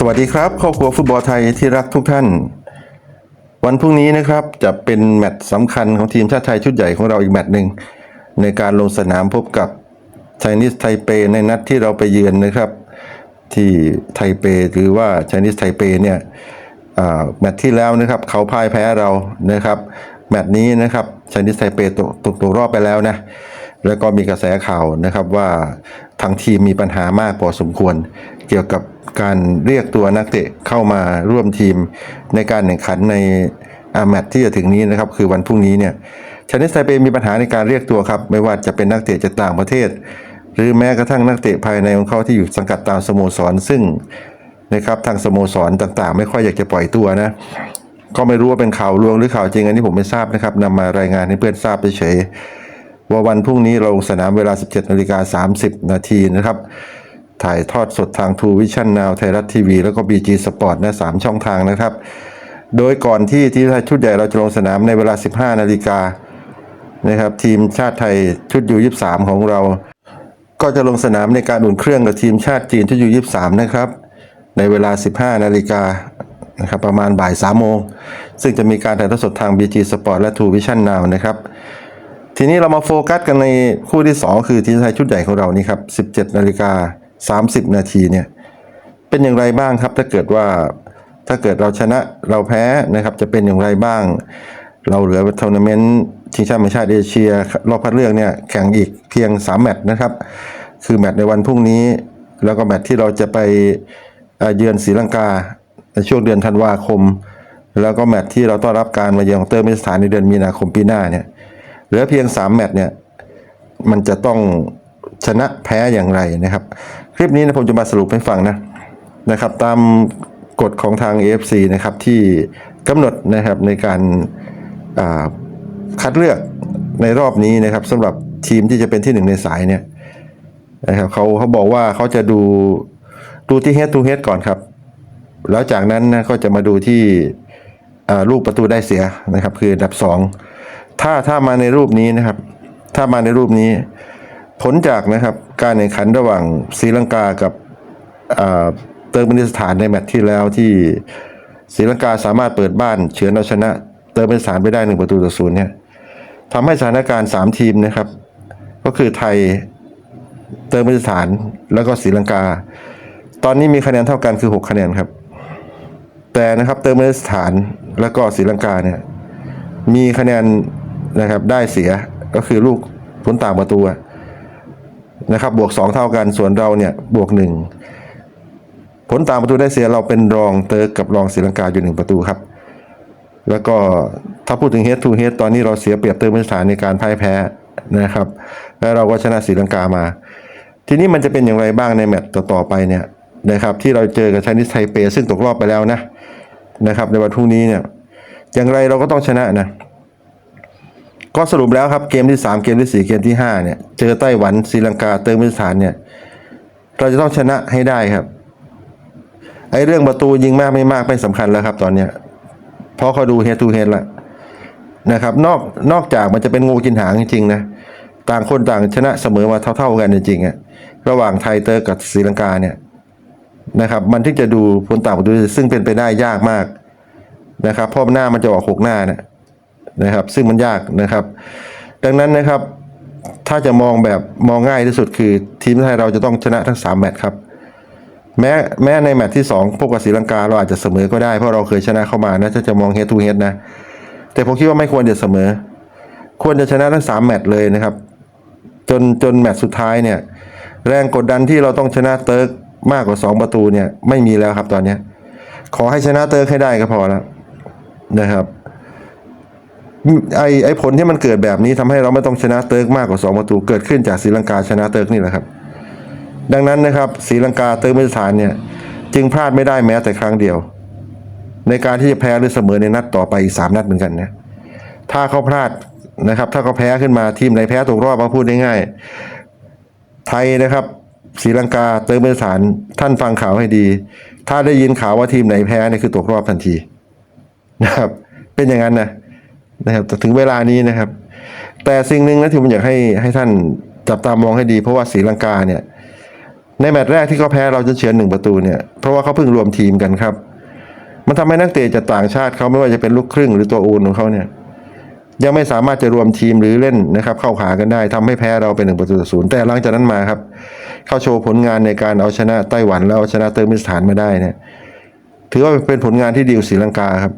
สวัสดีครับครอบครัวฟุตบอลไทยที่รักทุกท่าน วันพรุ่งนี้นะครับจะเป็นแมตช์สำคัญของทีมชาติไทยชุดใหญ่ของเราอีกแมตช์หนึ่งในการลงสนามพบกับไชนีสไทเปในนัดที่เราไปเยือนนะครับ ที่ไทเปหรือว่าไชนีสไทเปเนี่ยแมตช์ที่แล้วนะครับ เขาพ่ายแพ้เรานะครับแมตช์นี้นะครับไชนีสไทเปตกตกรอบไปแล้วนะแล้วก็มีกระแสข่าวนะครับว่า ทางทีมมีปัญหามากพอสมควร เกี่ยวกับการเรียกตัวนักเตะเข้ามาร่วมทีมในการแข่งขันในอาแมตที่จะถึงนี้นะครับคือวันพรุ่งนี้เนี่ยชนิสไทเปมีปัญหาในการเรียกตัวครับ ไม่ว่าจะเป็นนักเตะจากต่างประเทศ หรือแม้กระทั่งนักเตะภายในของเขาที่อยู่สังกัดตามสโมสร ซึ่งนะครับทางสโมสรต่างๆ ไม่ค่อยอยากจะปล่อยตัวนะก็ไม่รู้ว่าเป็นข่าวลวงหรือข่าวจริงอันนี้ผมไม่ทราบนะครับนำมารายงานให้เพื่อนทราบเฉย ว่าวันพรุ่งนี้เราลงสนามเวลา 17นาฬิกา30 นาทีนะครับ ถ่ายทอดสดทางทูวิชั่นนาวไทยรัฐทีวีแล้วก็ BG Sport นะสามช่องทางนะครับ โดยก่อนที่ทีมชาติชุดใหญ่เราจะลงสนามในเวลา 15 นาฬิกานะครับ ทีมชาติไทยชุดยู23 ของเรา ก็จะลงสนามในการอุ่นเครื่องกับทีมชาติจีนชุดยู23 นะครับ ในเวลา 15 นาฬิกานะครับประมาณบ่าย3โมง ซึ่งจะมีการถ่ายทอดสดทาง BG Sport และ True Vision Now นะครับ ทีนี้เรามาโฟกัสกันในคู่ที่ 2 คือทีมไทยชุดใหญ่ของเรานี่ครับ 17นาฬิกา30 นาทีเนี่ยเป็นอย่างไรบ้างครับ ถ้าเกิดว่าถ้าเกิดเราชนะเราแพ้นะครับ จะเป็นอย่างไรบ้าง เราเหลือทัวร์นาเมนต์ชิงแชมป์แห่งชาติเอเชีย รอบคัดเลือกเนี่ยแข่งอีกเพียง 3 แมตช์นะครับ คือแมตช์ในวันพรุ่งนี้ แล้วก็แมตช์ที่เราจะไปเอ่อเยือนศรีลังกาในช่วงเดือนธันวาคม แล้วก็แมตช์ที่เราต้อนรับการมาเยือนของเตอร์มิสถานในเดือนมีนาคมปีหน้าเนี่ย เหลือเพียง 3 แมตช์เนี่ยมันจะต้องชนะแพ้อย่างไรนะครับ คลิปนี้นะผมจะมาสรุปให้ฟังนะนะครับ ตามกฎของทาง AFC นะครับที่กำหนดนะครับในการาคัดเลือกในรอบนี้นะครับสำหรับทีมที่จะเป็นที่หนึ่งในสายเนี่ยนะครับเขาเขาบอกว่าเขาจะดูดูที่ head to head ก่อนครับ แล้วจากนั้นนะก็จะมาดูที่ลูกประตูได้เสียนะครับ คืออันดับสอง ถ้าถ้ามาในรูปนี้นะครับ ถ้ามาในรูปนี้ ผลจากนะครับ การแข่งขันระหว่างศรีลังกากับเติร์กเมนิสถานในแมตช์ที่แล้วที่ศรีลังกาสามารถเปิดบ้านเฉือนเอาชนะ เติร์กเมนิสถานไปได้หนึ่งประตูต่อศูนย์เนี่ยทำให้สถานการณ์สามทีมนะครับ ก็คือไทยเติร์กเมนิสถานแล้วก็ศรีลังกา ตอนนี้มีคะแนนเท่ากันคือหกคะแนนครับ แต่นะครับเติร์กเมนิสถานแล้วก็ศรีลังกาเนี่ยมีคะแนน นะครับ ได้เสียก็คือลูกผลต่างประตูนะครับ บวก 2 เท่ากันส่วนเราเนี่ยบวก 1 ผลต่างประตูได้เสียเราเป็นรองเติร์กกับรองศรีลังกาอยู่ 1 ประตูครับ แล้วก็ถ้าพูดถึง head to head ตอนนี้เราเสียเปรียบเติร์กมิสถานในการพ่ายแพ้นะครับ แล้วเราก็ชนะศรีลังกามา ทีนี้มันจะเป็นอย่างไรบ้างในแมตช์ต่อๆไปเนี่ยนะครับ ที่เราเจอกับชานิสไทเปซึ่งตกรอบไปแล้วนะนะครับ ในวันพรุ่งนี้เนี่ยอย่างไรเราก็ต้องชนะนะ ก็สรุปแล้วครับเกมที่ 3 เกมที่ 4 เกมที่ 5 เนี่ย เจอไต้หวันศรีลังกาเติร์กมิสถานเนี่ย เราจะต้องชนะให้ได้ครับ ไอ้เรื่องประตูยิงมากไม่มากไม่สำคัญแล้วครับ ตอนเนี้ยเพราะเขาดูเฮดทูเฮดละนะครับ นอกนอกจากมันจะเป็นงูกินหางจริงๆนะต่างคนต่างชนะเสมอมาเท่า ๆกันจริงๆอะระหว่างไทยเติร์กับศรีลังกาเนี่ยนะครับ มันถึงจะดูผลต่างประตูซึ่งเป็นไปได้ยากมากนะครับเพราะหน้ามันจะออกหกหน้านะ นะครับ ซึ่งมันยากนะครับ ดังนั้นนะครับ ถ้าจะมองแบบมองง่ายที่สุดคือ ทีมไทยเราจะต้องชนะทั้ง 3 แมตช์ครับ แม้แม้ในแมตช์ที่ 2 พบกับศรีลังกาเราอาจจะเสมอก็ได้เพราะเราเคยชนะเข้ามานะถ้าจะมองเฮดทูเฮดนะ แต่ผมคิดว่าไม่ควรจะเสมอ ควรจะชนะทั้ง 3 แมตช์เลยนะครับ จนจนแมตช์สุดท้ายเนี่ย แรงกดดันที่เราต้องชนะเติร์กมากกว่า 2 ประตูเนี่ยไม่มีแล้วครับตอนนี้ขอให้ชนะเติร์กให้ได้ก็พอแล้วนะครับ ไอไอผลที่มันเกิดแบบนี้ทำให้เราไม่ต้องชนะเติร์กมากกว่า 2 ประตูเกิดขึ้นจากศรีลังกาชนะเติร์กนี่แหละครับ ดังนั้นนะครับศรีลังกาเติร์กมิสถานเนี่ยจึงพลาดไม่ได้แม้แต่ครั้งเดียว ในการที่จะแพ้หรือเสมอในนัดต่อไปอีกสามนัดเหมือนกันนะถ้าเขาพลาดนะครับถ้าเขาแพ้ขึ้นมาทีมไหนแพ้ตกรอบมาพูดง่ายๆไทยนะครับศรีลังกาเติร์กมิสถานท่านฟังข่าวให้ดี ถ้าได้ยินข่าวว่าทีมไหนแพ้เนี่ยคือตกรอบทันทีนะครับเป็นอย่างนั้นนะ นะครับแต่ถึงเวลานี้นะครับ แต่สิ่งหนึ่งนะที่ผมอยากให้ให้ท่านจับตามองให้ดี เพราะว่าศรีลังกาเนี่ย ในแมตช์แรกที่เขาแพ้เราจะเฉือนหนึ่งประตูเนี่ยเพราะว่าเขาเพิ่งรวมทีมกันครับ มันทำให้นักเตะจากต่างชาติเขาไม่ว่าจะเป็นลูกครึ่งหรือตัวอูนของเขาเนี่ยยังไม่สามารถจะรวมทีมหรือเล่นนะครับ เข้าขากันได้ทำให้แพ้เราเป็นหนึ่งประตูต่อศูนย์แต่หลังจากนั้นมาครับเข้าโชว์ผลงานในการเอาชนะไต้หวันแล้วเอาชนะเติร์กมิสถานมาได้เนี่ยถือว่าเป็นผลงานที่ดีกว่าศรีลังกาครับ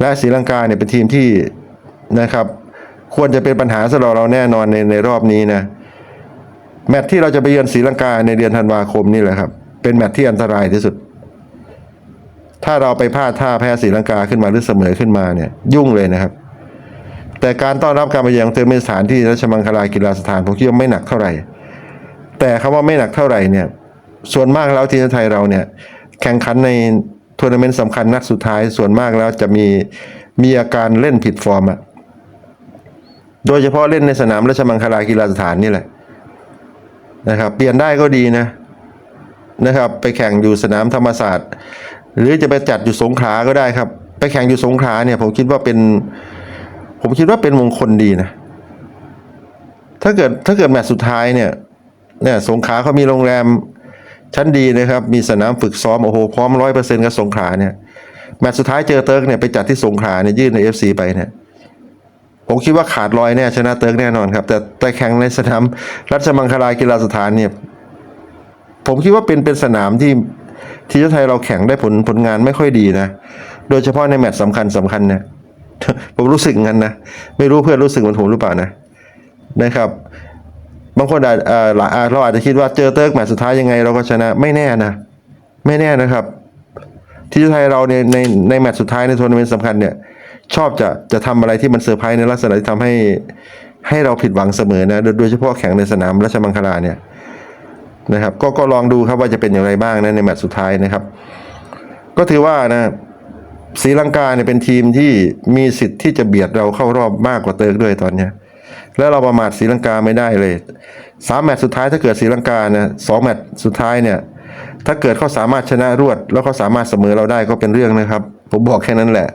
และศรีลังกาเนี่ยเป็นทีมที่นะครับ ควรจะเป็นปัญหาสำหรับเราแน่นอนในในรอบนี้นะแมตช์ที่เราจะไปเยือนศรีลังกาในเดือนธันวาคมนี่แหละครับ เป็นแมตช์ที่อันตรายที่สุด ถ้าเราไปพลาดท่าแพ้ศรีลังกาขึ้นมาหรือเสมอขึ้นมาเนี่ย ยุ่งเลยนะครับ แต่การต้อนรับการไปเยือนเทอร์เมนสถานที่ราชมังคลากีฬาสถานผมคิดว่าไม่หนักเท่าไหร่ แต่คำว่าไม่หนักเท่าไหร่เนี่ย ส่วนมากแล้วทีมไทยเราเนี่ย แข่งขันใน ทัวร์นาเมนต์สำคัญนัดสุดท้ายส่วนมากแล้วจะมีมีอาการเล่นผิดฟอร์มอะโดยเฉพาะเล่นในสนามราชมังคลากีฬาสถานนี่แหละนะครับ เปลี่ยนได้ก็ดีนะนะครับ ไปแข่งอยู่สนามธรรมศาสตร์ หรือจะไปจัดอยู่สงขลาก็ได้ครับ ไปแข่งอยู่สงขลาเนี่ย ผมคิดว่าเป็น ผมคิดว่าเป็นมงคลดีนะ ถ้าเกิดถ้าเกิดแมตช์สุดท้ายเนี่ยเนี่ยสงขลาเขามีโรงแรม ชั้นดีนะครับ มีสนามฝึกซ้อมโอ้โหพร้อมร้อยเปอร์เซ็นต์กับสงขลาเนี่ยแมตช์สุดท้ายเจอเติร์กเนี่ยไปจัดที่สงขลาเนี่ยยื่นในเอฟซีไปเนี่ยผมคิดว่าขาดลอยแน่ชนะเติร์กแน่นอนครับ แต่แต่แข่งในสนามรัชมังคลากีฬาสถานเนี่ยผมคิดว่าเป็นเป็นสนามที่ทีมชาติไทยเราแข่งได้ผลผลงานไม่ค่อยดีนะ โดยเฉพาะในแมตช์สำคัญสำคัญเนี่ยผมรู้สึกงั้นนะ ไม่รู้เพื่อนรู้สึกเหมือนผมหรือเปล่านะนะครับ บางคนอาจเอ่อหลายอ่าเราอาจจะคิดว่าเจอเติร์กแมตช์สุดท้ายยังไงเราก็ชนะไม่แน่นะ ไม่แน่นะครับ ที่ไทยเราในในในแมตช์สุดท้ายในทัวร์นาเมนต์สำคัญเนี่ย ชอบจะจะทำอะไรที่มันเซอร์ไพรส์ในลักษณะที่ทำให้ให้เราผิดหวังเสมอนะ โดยโดยเฉพาะแข่งในสนามราชมังคลาเนี่ยนะครับ ก็ก็ลองดูครับว่าจะเป็นอย่างไรบ้างนะในแมตช์สุดท้ายนะครับ ก็ถือว่านะศรีลังกาเนี่ยเป็นทีมที่มีสิทธิ์ที่จะเบียดเราเข้ารอบมากกว่าเติร์กด้วยตอนเนี้ย แล้วเราประมาทศรีลังกาไม่ได้เลยสามแมตช์สุดท้ายถ้าเกิดศรีลังกาเนี่ยสองแมตช์สุดท้ายเนี่ย ถ้าเกิดเขาสามารถชนะรวด แล้วเขาสามารถเสมอเราได้ก็เป็นเรื่องนะครับ ผมบอกแค่นั้นแหละ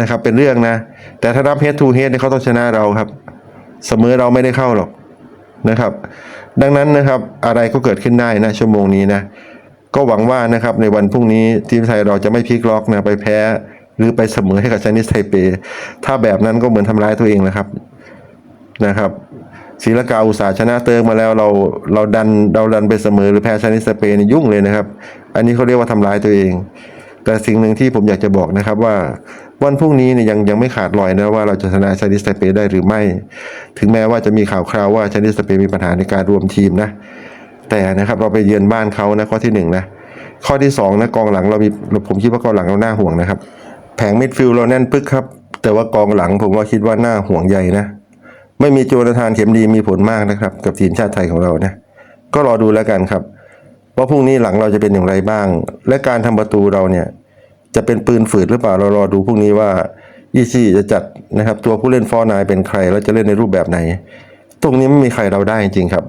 นะครับ เป็นเรื่องนะ แต่ถ้านับเฮดทูเฮดเนี่ยเขาต้องชนะเราครับ เสมอเราไม่ได้เข้าหรอกนะครับ ดังนั้นนะครับอะไรก็เกิดขึ้นได้นะชั่วโมงนี้นะก็หวังว่านะครับในวันพรุ่งนี้ทีมไทยเราจะไม่พลิกล็อกนะไปแพ้ หรือไปเสมอให้กับชนิสไทเป ถ้าแบบนั้นก็เหมือนทำร้ายตัวเองนะครับ นะครับศรีลังกาอุตสาหชนะเติร์กมาแล้วเราเราดันเราดันไปเสมอหรือแพ้ชานิสเปนยุ่งเลยนะครับ อันนี้เขาเรียกว่าทำร้ายตัวเอง แต่สิ่งหนึ่งที่ผมอยากจะบอกนะครับว่าวันพรุ่งนี้เนี่ยยังยังไม่ขาดลอยนะว่าเราจะชนะชานิสเปนได้หรือไม่ ถึงแม้ว่าจะมีข่าวคราวว่าชานิสเปนมีปัญหาในการรวมทีมนะ แต่นะครับเราไปเยือนบ้านเขานะข้อที่หนึ่งนะข้อที่สองนะกองหลังเรามีผมคิดว่ากองหลังเราหน่าห่วงนะครับ แผงมิดฟิลด์เราแน่นปึ๊กครับ แต่ว่ากองหลังผมว่าคิดว่าหน่าห่วงใหญ่นะ ไม่มีโจนาธานเข็มดีมีผลมากนะครับ กับทีมชาติไทยของเรานะก็รอดูแล้วกันครับว่าพรุ่งนี้หลังเราจะเป็นอย่างไรบ้าง และการทำประตูเราเนี่ย จะเป็นปืนฝืดหรือเปล่าเรารอดูพรุ่งนี้ว่ายี่ซี่จะจัดนะครับ ตัวผู้เล่นฟอร์นายเป็นใคร แล้วจะเล่นในรูปแบบไหน ตรงนี้ไม่มีใครเราได้จริงครับ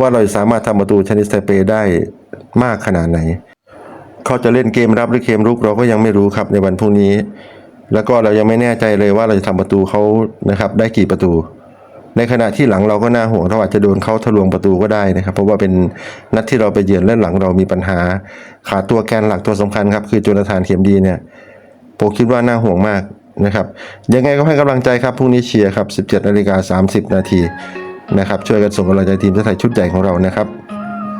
ว่าเราจะสามารถทำประตูชนิสไทเปได้มากขนาดไหน เขาจะเล่นเกมรับหรือเกมรุกเราก็ยังไม่รู้ครับในวันพรุ่งนี้ แล้วก็เรายังไม่แน่ใจเลยว่าเราจะทำประตูเขานะครับ ได้กี่ประตู ในขณะที่หลังเราก็น่าห่วงเราอาจจะโดนเขาทะลวงประตูก็ได้นะครับ เพราะว่าเป็นนัดที่เราไปเยือนและหลังเรามีปัญหา ขาดตัวแกนหลักตัวสำคัญครับคือโจนาธานเข็มดีเนี่ยผมคิดว่าน่าห่วงมากนะครับยังไงก็ให้กำลังใจครับพรุ่งนี้เชียร์ครับ 17นาฬิกา30 นาทีนะครับช่วยกันส่งกำลังใจทีมชาติไทยชุดใหญ่ของเรานะครับ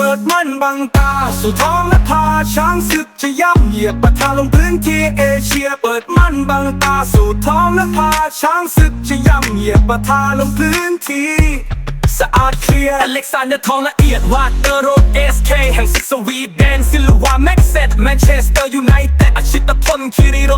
เปิดมันบังตา สู่ท้องและพาช้างศึกจะย่ำเหยียบปะทาลงพื้นที่เอเชีย เปิดมันบังตา สู่ท้องและพาช้างศึกจะย่ำเหยียบปะทาลงพื้นที่สะอาดเคลียร์อเล็กซานเดอร์ทองละเอียดวาดเตอร์โรดเอสเคแห่งซิกสวีเดนซิลวาแม็กเซตแมนเชสเตอร์ยูไนเต็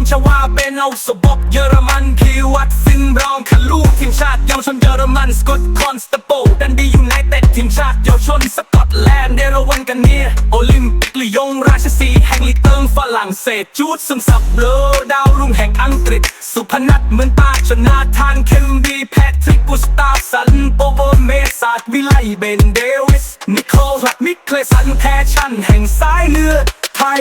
มชวาเป็นเอาสบกเยอรมันพีวัตฟินรองคาลูทีมชาติเยาวชนเยอรมันสกอตคอนสตาโปดันดียูไนเต็ดทีมชาติเยาวชนสกอตแลนด์เดรวันกันเนียโอลิมปิกลียงราชสีห์แห่งลีเติงฝรั่งเศสจูดซึมซับโลดาวรุ่งแห่งอังกฤษ สุพนัทเหมือนตาชนาทานเคมบีแพทริกกุสตาฟสันโปโบเมสาดวิไลเบนเดวิสนิโคลัดมิเคลสันแพชชั่นแห่งสายเลือดไทย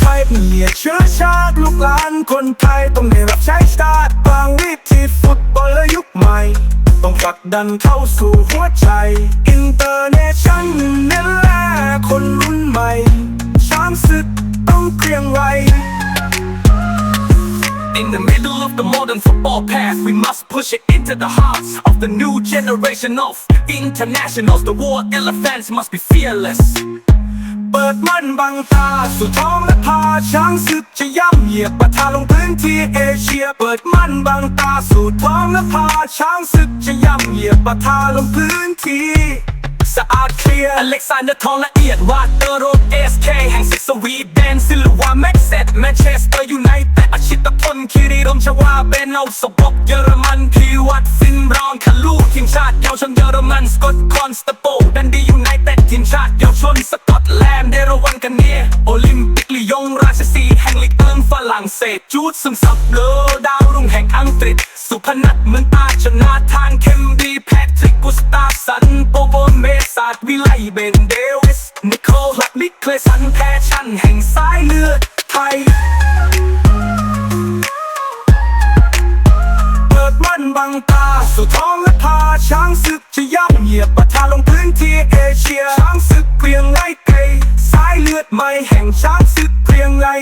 ไทยเมียเชื้อชาติลูกหลานคนไทยต้องได้รับใช้ชาติบางวิธีฟุตบอลและยุคใหม่ ต้องผลักดันเข้าสู่หัวใจอินเตอร์เนชั่นเน้นแลคนรุ่นใหม่ช้างศึกต้องเกรียงไกร In the middle of the modern football path, we must push it into the hearts of the new generation of internationals. The war elephants must be fearless. เปิดมันบังตาสู่ท้องและพาช้างศึกจะย่ำเหยียบปะทาลงพื้นที่เอเชีย เปิดมันบังตาสู่ท้องและพาช้างศึกจะย่ำเหยียบปะทาลงพื้นที่สะอาดเคลียร์อเล็กซานเดอร์ทองละเอียดวาเตอร์โรดเอสเคแห่งศึกสวีเดนซิลวาแม็กเซตแมนเชสเตอร์ยูไนเต็ดอาชิตพลคิริรมชวาเบนเอาสบกเยอรมันพีวัตฟินรองคาลูทีมชาติเยาวชนเยอรมันสกอตคอนสตโปดันดียูไนเต็ดทีมชาติเยาวชนสก รดจูดซึมซับโลดาวรุ่งแห่งอังกฤษ สุพนัทเหมือนตาชนะทางเคมดีแพทริกกุสตาสัน โปโบเมสาดวิไลเบนเดวิสนิโคลักลิกเคลสันแพชั่นแห่งสายเลือดไทยเปิดมันบังตาสู่ท้องและพาช้างศึกจะย่ำเหยียบประทาลงพื้นที่เอเชียช้างศึกเกลียงไล่ไกลสายเลือดใหม่แห่งช้างศึกเกลียงไล่